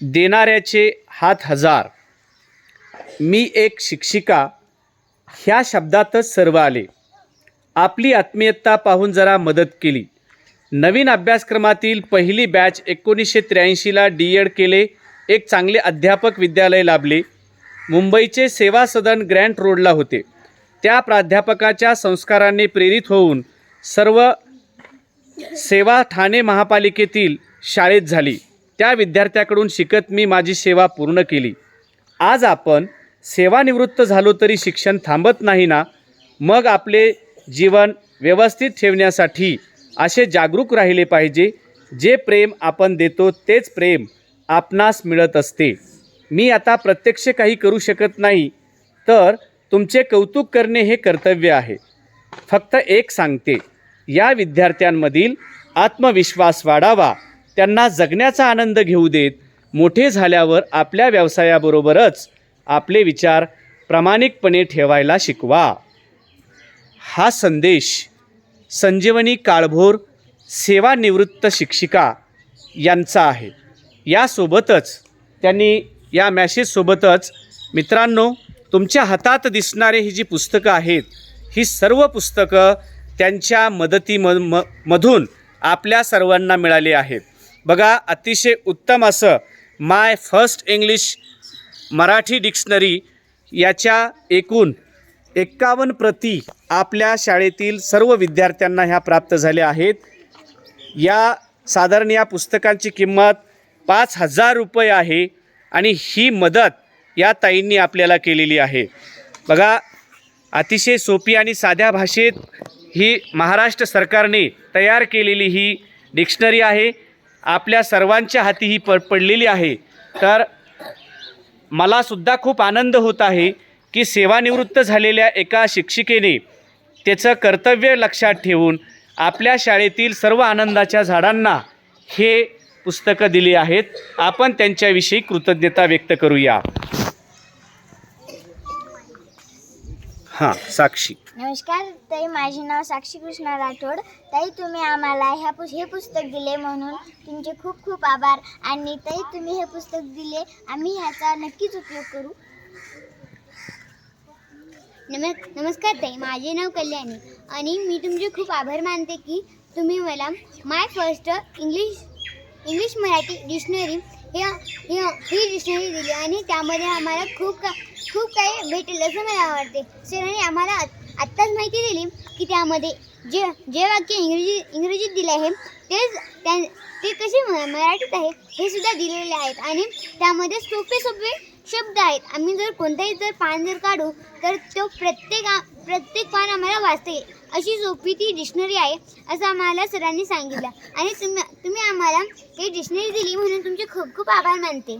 देणाऱ्याचे हात हजार. मी एक शिक्षिका ह्या शब्दातच सर्व आले. आपली आत्मीयता पाहून जरा मदत केली. नवीन अभ्यासक्रमातील पहिली बॅच एकोणीसशे त्र्याऐंशीला डी एड केले एक चांगले अध्यापक विद्यालय लाभले. मुंबईचे सेवा सदन ग्रँट रोडला होते. त्या प्राध्यापकाच्या संस्काराने प्रेरित होऊन सर्व सेवा ठाणे महापालिकेतील शाळेत झाली. त्या विद्यार्थ्याकडून शिकत मी माझी सेवा पूर्ण केली. आज आपण सेवानिवृत्त झालो तरी शिक्षण थांबत नाही ना? मग आपले जीवन व्यवस्थित ठेवण्यासाठी असे जागरूक राहिले पाहिजे जे प्रेम आपण देतो तेच प्रेम आपणास मिळत असते. मी आता प्रत्यक्ष काही करू शकत नाही तर तुमचे कौतुक करणे हे कर्तव्य आहे. फक्त एक सांगते या विद्यार्थ्यांमधील आत्मविश्वास वाढावा. त्यांना जगण्याचा आनंद घेऊ देत मोठे झाल्यावर आपल्या व्यवसायाबरोबरच आपले विचार प्रामाणिकपणे ठेवायला शिकवा. हा संदेश संजीवनी काळभोर सेवानिवृत्त शिक्षिका यांचा आहे. यासोबतच त्यांनी या मॅसेजसोबतच मित्रांनो तुमच्या हातात दिसणारे ही जी पुस्तकं आहेत ही सर्व पुस्तकं त्यांच्या मदती म म मधून आपल्या सर्वांना मिळाली आहेत. बघा अतिशय उत्तम असं my first English Marathi dictionary याच्या एकूण एक्कावन्न प्रती आपल्या शाळेतील सर्व विद्यार्थ्यांना ह्या प्राप्त झाल्या आहेत. या साधारण या पुस्तकांची किंमत पाच हजार रुपये आहे आणि ही मदत या ताईंनी आपल्याला केलेली आहे. बघा अतिशय सोपी आणि साध्या भाषेत ही महाराष्ट्र सरकारने तयार केलेली ही डिक्शनरी आहे. आपल्या सर्वांच्या हाती ही प पडलेली आहे. तर मलासुद्धा खूप आनंद होत आहे की सेवानिवृत्त झालेल्या एका शिक्षिकेने त्याचं कर्तव्य लक्षात ठेवून आपल्या शाळेतील सर्व आनंदाच्या झाडांना हे पुस्तकं दिली आहेत. आपण त्यांच्याविषयी कृतज्ञता व्यक्त करूया. हां साक्षी. नमस्कार ताई माझे नाव साक्षी कृष्णा राठोड. ताई तुम्ही आम्हाला ह्या पुस हे पुस्तक दिले म्हणून तुमचे खूप खूप आभार. आणि ताई तुम्ही हे पुस्तक दिले आम्ही ह्याचा नक्कीच उपयोग करू. नम नमस्कार ताई माझे नाव कल्याणी. आणि मी तुमचे खूप आभार मानते की तुम्ही मला my first English English Marathi dictionary हे हे ही डिक्शनरी दिली. आणि त्यामध्ये आम्हाला खूप का खूप काही भेटेल असं मला आवडते सरांनी आम्हाला आत्ताच माहिती दिली की त्यामध्ये जे जे वाक्य इंग्रजी इंग्रजीत दिले आहे तेच त्या ते कसे म- मराठीत आहे हे सुद्धा दिलेले आहेत. आणि त्यामध्ये सोपे सोपे शब्द आहेत. आम्ही जर कोणताही जर पान जर काढू तर तो प्रत्येक प्रत्येक पान आम्हाला वाचता. येईल अशी सोपी ती डिक्शनरी आहे असं आम्हाला सरांनी सांगितलं. आणि तुम्ही तुम्ही आम्हाला ही डिक्शनरी दिली म्हणून तुमचे खूप खूप आभार मानते.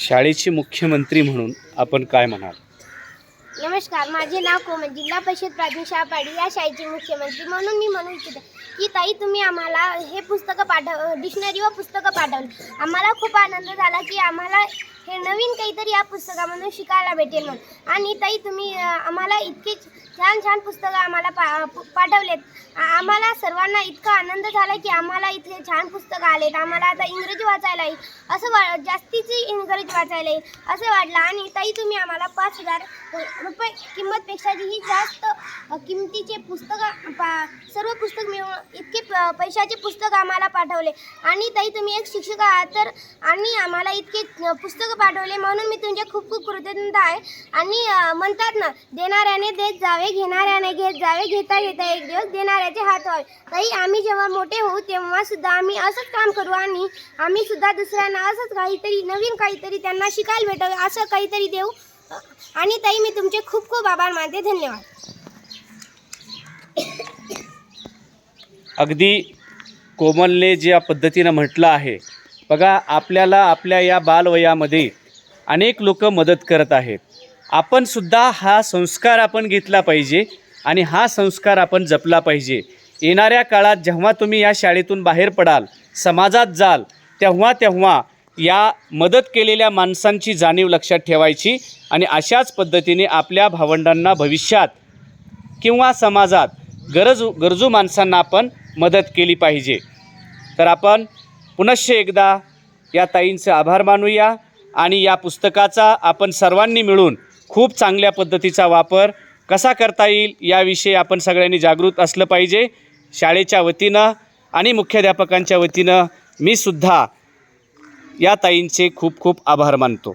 शाळेचे मुख्यमंत्री म्हणून आपण काय म्हणाल? नमस्कार माझे नाव कोमल जिल्हा परिषद प्राथमिक शाळा पाडी या शाळेचे मुख्यमंत्री म्हणून मी म्हणू इच्छिते की ताई तुम्ही आम्हाला हे पुस्तकं पाठव डिक्शनरी व पुस्तकं पाठवली. आम्हाला खूप आनंद झाला की आम्हाला हे नवीन काहीतरी या पुस्तकामधून शिकायला भेटेल म्हणून. आणि ताई तुम्ही आम्हाला इतके छान छान पुस्तकं आम्हाला पा पाठवलेत. आम्हाला सर्वांना इतका आनंद झाला की आम्हाला इतके छान पुस्तकं आलेत. आम्हाला आता इंग्रजी वाचायला येईल. असं वा जास्तीची इंग्रजी वाचायला येईल. असं वाटलं. आणि ताई तुम्ही आम्हाला पाच हजार रुपये किंमतपेक्षाही जास्त किमतीचे पुस्तकं पा सर्व पुस्तक मिळून इतके प- पैशाचे पुस्तक आम्हाला पाठवले. आणि ताई तुम्ही एक शिक्षक आहात तर आणि आम्हाला इतके पुस्तकं पाठवले म्हणून मी तुमचे खूप खूप कृतज्ञता आहे. आणि म्हणतात ना देणाऱ्याने देत जावे घेणाऱ्याने घेत जावे घेता घेता एक दिवस देणाऱ्याचे हात व्हावे. ताई आम्ही जेव्हा मोठे होऊ तेव्हासुद्धा आम्ही असंच काम करू आणि आम्हीसुद्धा दुसऱ्यांना असंच काहीतरी नवीन काहीतरी त्यांना शिकायला भेटावे असं काहीतरी देऊ. आणि ताई मी तुमचे खूप खूप आभार मानते. धन्यवाद. अगदी कोमलने ज्या पद्धतीनं म्हटलं आहे बघा आपल्याला आपल्या या बालवयामध्ये अनेक लोक मदत करत आहेत. आपण सुद्धा हा संस्कार आपण घेतला पाहिजे आणि हा संस्कार आपण जपला पाहिजे. येणाऱ्या काळात जेव्हा तुम्ही या शाळेतून बाहेर पडाल समाजात जाल तेव्हा तेव्हा या मदत केलेल्या माणसांची जाणीव लक्षात ठेवायची आणि अशाच पद्धतीने आपल्या भावंडांना भविष्यात किंवा समाजात गरजू गरजू माणसांना आपण मदत केली पाहिजे. तर आपण पुनश्च एकदा या ताईंचे आभार मानूया आणि या पुस्तकाचा आपण सर्वांनी मिळून खूप चांगल्या पद्धतीचा वापर कसा करता येईल याविषयी आपण सगळ्यांनी जागृत असलं पाहिजे. शाळेच्या वतीनं आणि मुख्याध्यापकांच्या वतीनं मी सुद्धा या ताईंचे खूप खूप आभार मानतो.